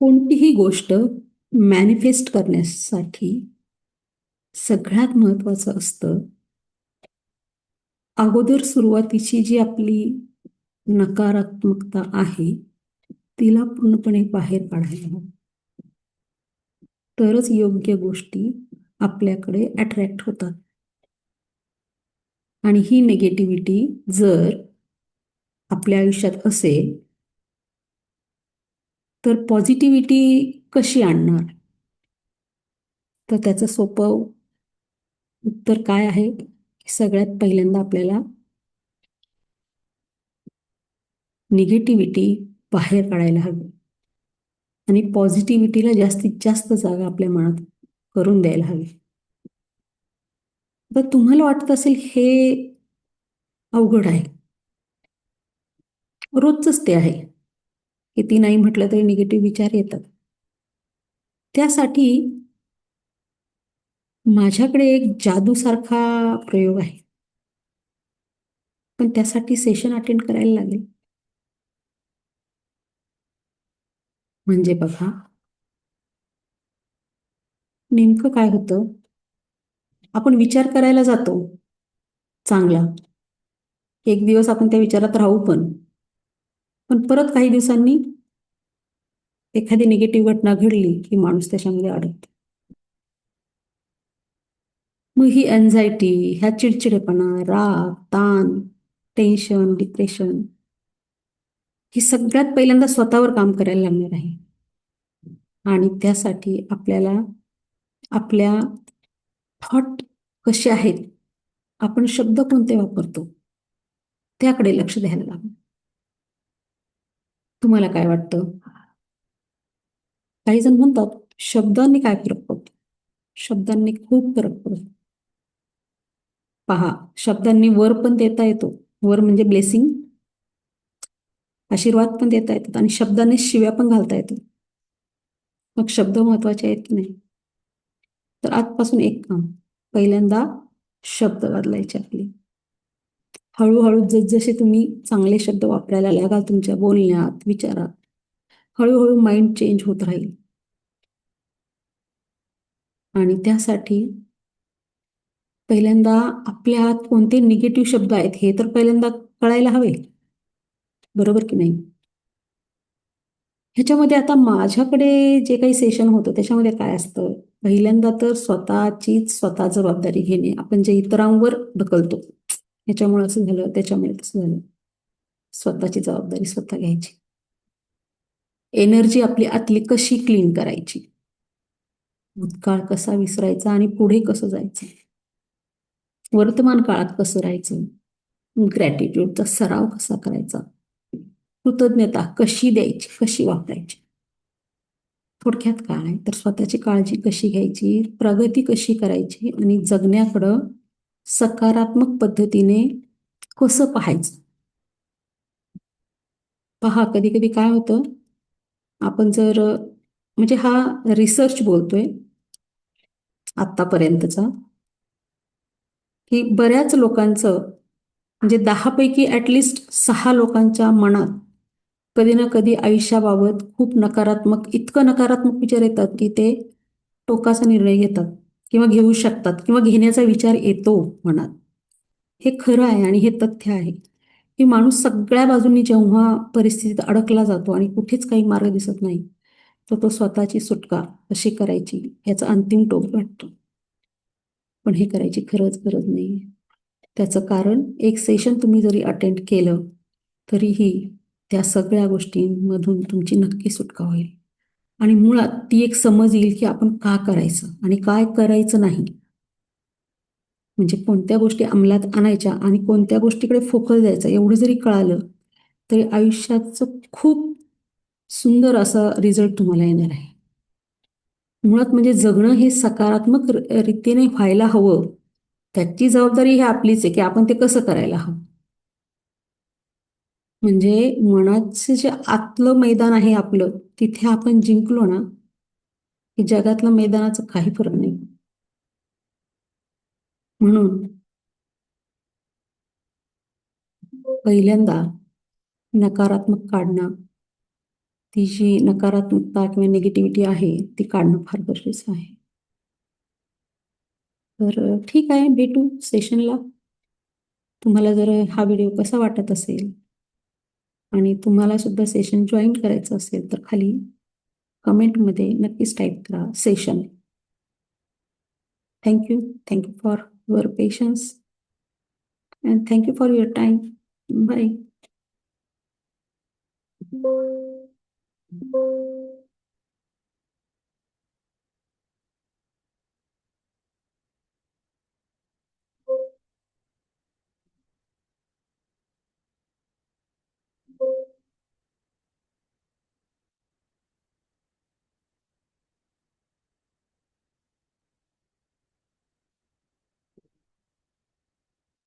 कोणतीही गोष्ट मॅनिफेस्ट करण्यासाठी सगळ्यात महत्वाचं असतं. अगोदर सुरुवातीची जी आपली नकारात्मकता आहे तिला पूर्णपणे बाहेर काढायला हवं. तरच योग्य गोष्टी आपल्याकडे अट्रॅक्ट होतात. आणि ही निगेटिव्हिटी जर आपल्या आयुष्यात असेल तर पॉझिटिव्हिटी कशी आणणार? तर त्याचं सोपं उत्तर काय आहे? सगळ्यात पहिल्यांदा आपल्याला निगेटिव्हिटी बाहेर काढायला हवी. आणि पॉझिटिव्हिटीला जास्तीत जास्त जागा आपल्या मनात करून द्यायला हवी. तर तुम्हाला वाटत असेल हे अवघड आहे. रोजच ते आहे. किती नाही म्हटलं तरी निगेटिव्ह विचार येतात. त्यासाठी माझ्याकडे एक जादूसारखा प्रयोग आहे. पण त्यासाठी सेशन अटेंड करायला लागेल. म्हणजे बघा. नेमकं काय होतं? आपण विचार करायला जातो. चांगला. एक दिवस आपण त्या विचारात राहू पण. पण परत काही दिवसांनी एखादी निगेटिव्ह घटना घडली की माणूस त्याच्यामध्ये अडकतो. मग ही अँझायटी ह्या चिडचिडेपणा राग ताण टेन्शन डिप्रेशन ही सगळ्यात पहिल्यांदा स्वतःवर काम करायला लागणार आहे. आणि त्यासाठी आपल्याला आपल्या थॉट कसे आहेत आपण शब्द कोणते वापरतो त्याकडे लक्ष द्यायला लागणार. तुम्हाला काय वाटतं? काही जण म्हणतात शब्दांनी काय फरक पडतो? शब्दांनी खूप फरक पडतो. पहा शब्दांनी वर पण देता येतो. वर म्हणजे ब्लेसिंग. आशीर्वाद पण देता येतात आणि शब्दाने शिव्या पण घालता येतात. मग शब्द महत्त्वाचे आहेत की नाही? तर आजपासून एक काम. पहिल्यांदा शब्द बदलायचे आपले. हळूहळू जसजसे तुम्ही चांगले शब्द वापरायला लागाल तुमच्या बोलण्यात विचारात हळूहळू माइंड चेंज होत राहील. आणि त्यासाठी पहिल्यांदा आपल्या हात कोणते निगेटिव्ह शब्द आहेत हे तर पहिल्यांदा कळायला हवे. बरोबर की नाही? ह्याच्यामध्ये आता माझ्याकडे जे काही सेशन होतं त्याच्यामध्ये काय असतं? पहिल्यांदा तर स्वतःचीच स्वतः जबाबदारी घेणे आपण जे इतरांवर ढकलतो. ह्याच्यामुळे असं झालं त्याच्यामुळे तसं झालं. स्वतःची जबाबदारी स्वतः घ्यायची. एनर्जी आपली आतली कशी क्लीन करायची? भूतकाळ कसा विसरायचा आणि पुढे कसं जायचं? वर्तमान काळात कसं राहायचं? ग्रॅटिट्यूडचा सराव कसा करायचा? कृतज्ञता कशी द्यायची? कशी वापरायची? थोडक्यात काय? तर स्वतःची काळजी कशी घ्यायची? प्रगती कशी करायची? आणि जगण्याकडं सकारात्मक पद्धतीने कसं पाहायचं? पहा कधी कधी काय होतं आपण जर म्हणजे हा रिसर्च बोलतोय आत्तापर्यंतचा की बऱ्याच लोकांचं म्हणजे दहापैकी ॲटलिस्ट सहा लोकांच्या मनात कधी ना कधी आयुष्याबाबत खूप नकारात्मक इतकं नकारात्मक विचार येतात की ते टोकाचा निर्णय घेतात. किंवा घेऊ शकतात किंवा घेण्याचा विचार येतो मनात. हे खरं आहे आणि हे तथ्य आहे की माणूस सगळ्या बाजूंनी जेव्हा परिस्थितीत अडकला जातो आणि कुठेच काही मार्ग दिसत नाही तर तो स्वतःची सुटका कशी करायची याचा अंतिम टोक वाटतो पण हे करायची खरंच गरज नाही त्याचं कारण एक सेशन तुम्ही जरी अटेंड केलं तरीही त्या सगळ्या गोष्टींमधून तुमची नक्की सुटका होईल. आणि मुळात ती एक समज येईल की आपण का करायचं आणि काय करायचं नाही. म्हणजे कोणत्या गोष्टी अंमलात आणायच्या आणि कोणत्या गोष्टीकडे फोकस द्यायचा एवढं जरी कळालं तरी आयुष्याचं खूप सुंदर असा रिझल्ट तुम्हाला येणार आहे. मुळात म्हणजे जगणं हे सकारात्मक रीतीने व्हायला हवं त्याची जबाबदारी ही आपलीच आहे की आपण ते कसं करायला हवं. म्हणजे मनाचं जे आतलं मैदान आहे आपलं तिथे आपण जिंकलो ना की जगातलं मैदानाचं काही फरक नाही. म्हणून पहिल्यांदा नकारात्मक काढणं ती जी नकारात्मकता किंवा निगेटिव्हिटी आहे ती काढणं फार गरजेचं आहे. तर ठीक आहे भेटू सेशनला तुम्हाला जर हा व्हिडिओ कसा वाटत असेल आणि तुम्हाला सुद्धा सेशन जॉईन करायचं असेल तर खाली कमेंटमध्ये नक्कीच टाईप करा session thank you thank you for your patience and thank you for your time bye